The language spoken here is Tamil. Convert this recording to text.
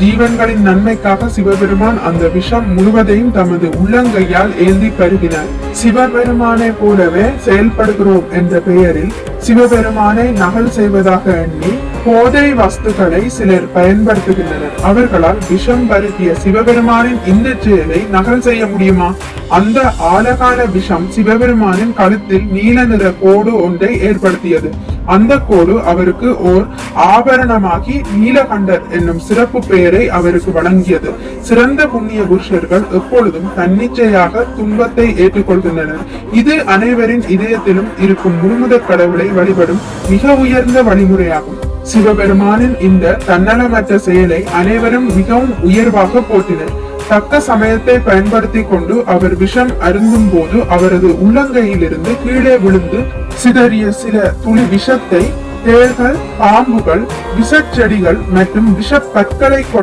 ஜீவன்களின் நன்மைக்காக சிவபெருமான் அந்த விஷம் முழுவதையும் தமது உள்ளங்கையால் ஏந்தி பருகினார் சிவபெருமானை போலவே செயல்படுகிறோம் என்ற பெயரில் சிவபெருமானை நகல் செய்வதாக எண்ணி போதை வஸ்துக்களை சிலர் பயன்படுத்துகின்றனர். அவர்களால் விஷம் பருத்திய சிவபெருமானின் இந்த செயலை நகல் செய்ய முடியுமா? அந்த ஆழகால விஷம் சிவபெருமானின் கழுத்தில் நீல நிற கோடு ஒன்றை ஏற்படுத்தியது. அந்த கோடு அவருக்கு ஓர் ஆபரணமாகி நீலகண்டர் என்னும் சிறப்பு பெயரை அவருக்கு வழங்கியது. சிறந்த புண்ணிய புருஷர்கள் எப்பொழுதும் தன்னிச்சையாக துன்பத்தை ஏற்றுக்கொள்கின்றனர். இது அனைவரின் இதயத்திலும் இருக்கும் முழுமுதற் கடவுளை வழிபடும் மிக உயர்ந்த வழிமுறையாகும். சிவபெருமானின் இந்த தன்னலமற்ற செயலை அனைவரும் மிகவும் உயர்வாக போற்றினர். தக்க சமயத்தை பயன்படுத்தி கொண்டு அவர் விஷம் அருந்தும் போது அவரது உள்ளங்கையிலிருந்து கீழே விழுந்து சிதறிய சில துளி விஷத்தை தேள்கள் பாம்புகள் விஷச்செடிகள் மற்றும் விஷப்பற்களை கொ-